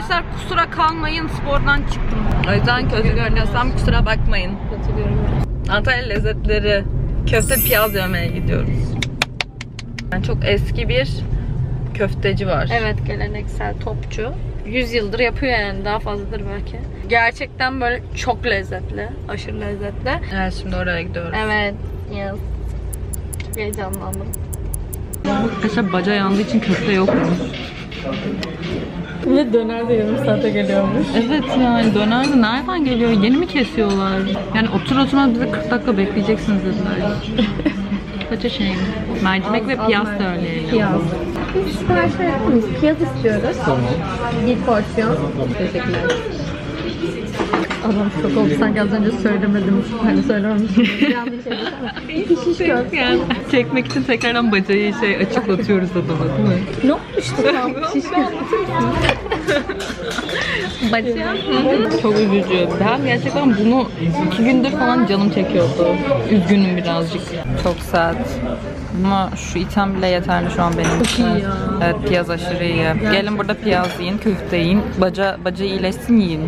Arkadaşlar kusura kalmayın spordan çıktım. O yüzden kötü görünüyorsam kusura bakmayın. Antalya lezzetleri köfte piyaz yemeye gidiyoruz. Yani çok eski bir köfteci var. Evet geleneksel topçu. 100 yıldır yapıyor yani daha fazladır belki. Gerçekten böyle çok lezzetli. Aşırı lezzetli. Evet şimdi oraya gidiyoruz. Evet. Yes. Çok heyecanlandım. Arkadaşlar baca yandığı için köfte yok. Ve döner de yarım saate geliyormuş. Evet yani döner de nereden geliyor? Yeni mi kesiyorlar? Yani otur oturmaz bize 40 dakika bekleyeceksiniz dediler. Kaça şey Mercimek ve piyaz söyleyelim. Piyaz. Biz siparişler yapıyoruz. Piyaz istiyoruz. Tamam. Bir porsiyon. Teşekkürler. Adam şok oldu sanki az önce söylemedim. Hani söylememiştim. Yanlış şey desene. Şiş köfte. Yani çekmek için tekrardan bacayı şey açıklatıyoruz adama değil mi? Ne olmuştu tam? Şiş. Baca? Çok üzücü. Ben gerçekten bunu iki gündür falan canım çekiyordu. Üzgünüm birazcık. Çok sert. Ama şu item bile yeterli şu an benim için. iyi ya. Evet piyaz aşırı iyi. Gelin burada piyaz yiyin, köfte yiyin. Baca, baca iyileşsin yiyin.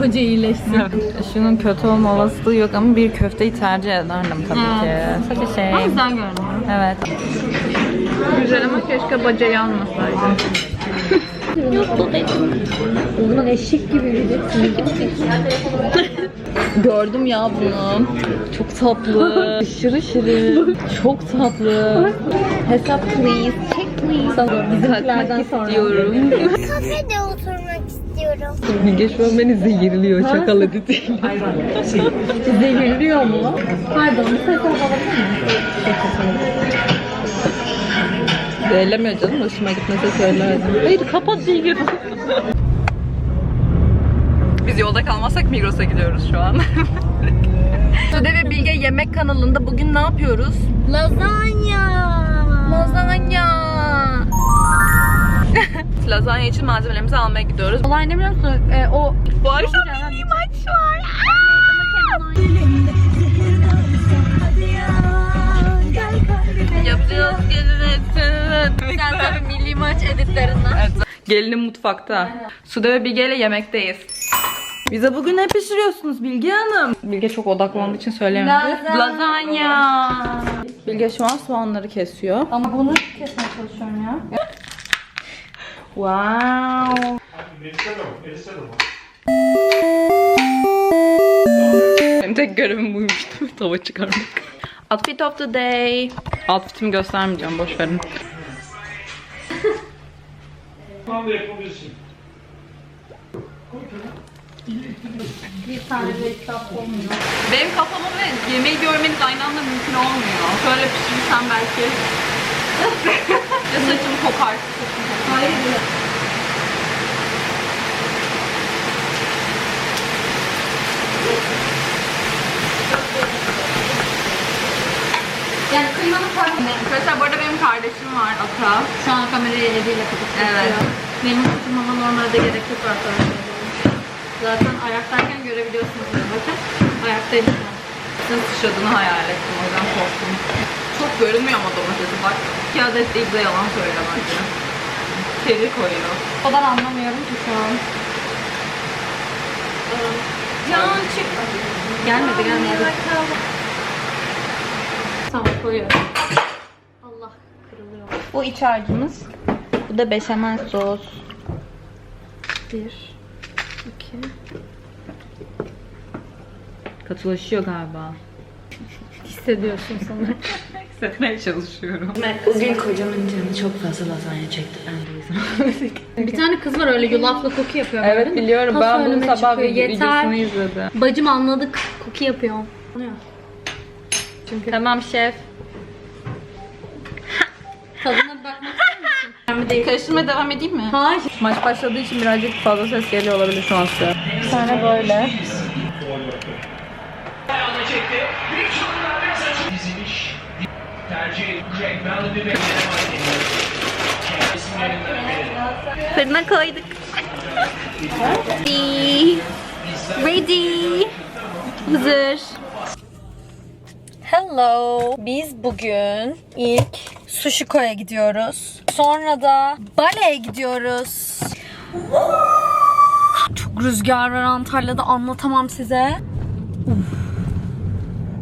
Baca iyileşsin. Evet. Şunun kötü olma olasılığı yok ama bir köfteyi tercih ederdim tabii ki. Sadece şey. Ama güzel görünüyor. Evet. Güzel ama keşke bacayı almasaydı. Yok bu dedim. O zaman eşek gibi yiyeceksin. Gördüm ya bunu. Çok tatlı. Aşırı şirin. Çok tatlı. Hesap please. Check please. Bizimkilerden sonra. istiyorum. Kafede. Bilge şu an beni zehirliyor şakal editiyle. Zehirliyor mu? Pardon, bir ses alabilir miyim? Zehirlemiyor canım. Hoşuma gitmese söylerdim. Hayır kapat Bilge. Biz yolda kalmazsak Migros'a gidiyoruz şu an. Sude ve Bilge Yemek kanalında bugün ne yapıyoruz? Lazanya. Lazanya. Lazanya için malzemelerimizi almaya gidiyoruz. Olay ne biliyor musun? Ee, o Bu akşam bir maç var. Yapacağız gelin Sen tabii milli maç editlerinden. Gelinim mutfakta. Sude ve Bilge ile yemekteyiz. Bize bugün ne pişiriyorsunuz Bilge Hanım? Bilge çok odaklandığı için söyleyemedi. Lazanya. Lazanya. Bilge şu an soğanları kesiyor. Ama bunu kesmeye çalışıyorum ya. Wow. Benim tek görevim buymuş değil mi? Tava çıkarmak. Outfit of the day. Outfitimi göstermeyeceğim boş verin. anda yapabilirsin. Bir tane de kitap olmuyor. Benim kafama ve yemeği görmeniz aynı anda mümkün olmuyor. Şöyle pişirirsem belki. ya saçım kokar. Hayır. Yani kıymanı koyma. Arkadaşlar bu arada benim kardeşim var Ata. Şu an kamerayı eliyle kapatıyor. Evet. Benim oturmama normalde gerek yok arkadaşlar. Zaten ayaktayken görebiliyorsunuz. Bakın ayaktayım. Nasıl sıçradığını hayal ettim o yüzden korktum. Çok görünmüyor ama domatesi bak. İki adet değil de yalan söyle bence. Teri koyuyor. O kadar anlamıyorum ki şu an. Can çık. Gelmedi gelmedi. Tamam koyuyorum. Allah kırılıyor. Bu iç harcımız. Bu da beşamel sos. Bir, iki. Katılaşıyor galiba. Hissediyorsun sanırım. Hissetmeye çalışıyorum. Bugün kocamın canı çok fazla lazanya çekti. Ben de o yüzden. Bir tane kız var öyle yulafla koku yapıyor. Evet mü? biliyorum. Ta Ben bunu sabah çıkıyor. video- videosunu Yeter. izledim. Bacım anladık. Koku yapıyor. Çünkü Tamam şef. tadına bakmak ister misin? Karıştırmaya devam edeyim mi? Hayır. Maç başladığı için birazcık fazla ses geliyor olabilir şu an size. Bir tane böyle. Fırına koyduk. Ready. Hazır. Hello. Biz bugün ilk Sushiko'ya gidiyoruz. Sonra da Bale'ye gidiyoruz. Çok rüzgar var Antalya'da anlatamam size.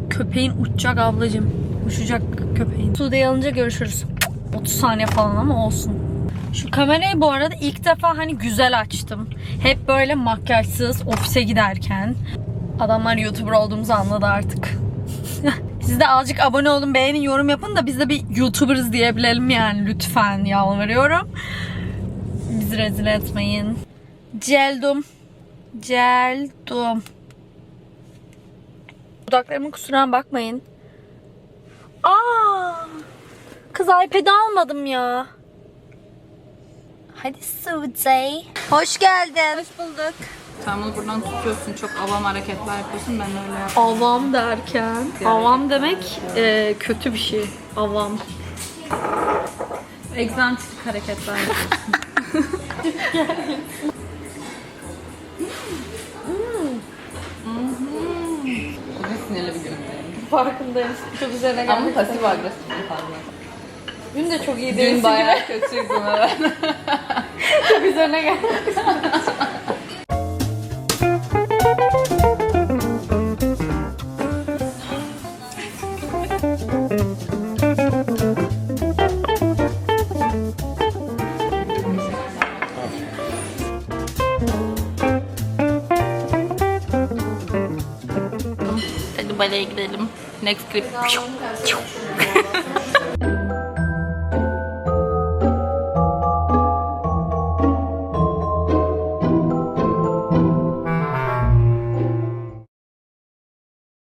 Köpeğin uçacak ablacım. Uçacak köpeğin. Sude'yi alınca görüşürüz. 30 saniye falan ama olsun. Şu kamerayı bu arada ilk defa hani güzel açtım. Hep böyle makyajsız ofise giderken. Adamlar YouTuber olduğumuzu anladı artık. Siz de azıcık abone olun, beğenin, yorum yapın da biz de bir YouTuber'ız diyebilelim yani lütfen yalvarıyorum. Bizi rezil etmeyin. Celdum. Celdum. Dudaklarımın kusuruna bakmayın. Aa! Kız iPad'i almadım ya. Hadi Sude. Hoş geldin. Hoş bulduk. Sen bunu buradan tutuyorsun. Çok avam hareketler yapıyorsun. Ben öyle yapıyorum. Avam derken? Avam demek e, kötü bir şey. Avam. Egzantrik hareketler yapıyorsun. Farkındayım. Çok üzerine Ama pasif agresif fazla. Dün de çok iyi Dün değilsin bayağı kötüydün evet. Çok üzerine geldi. Next clip.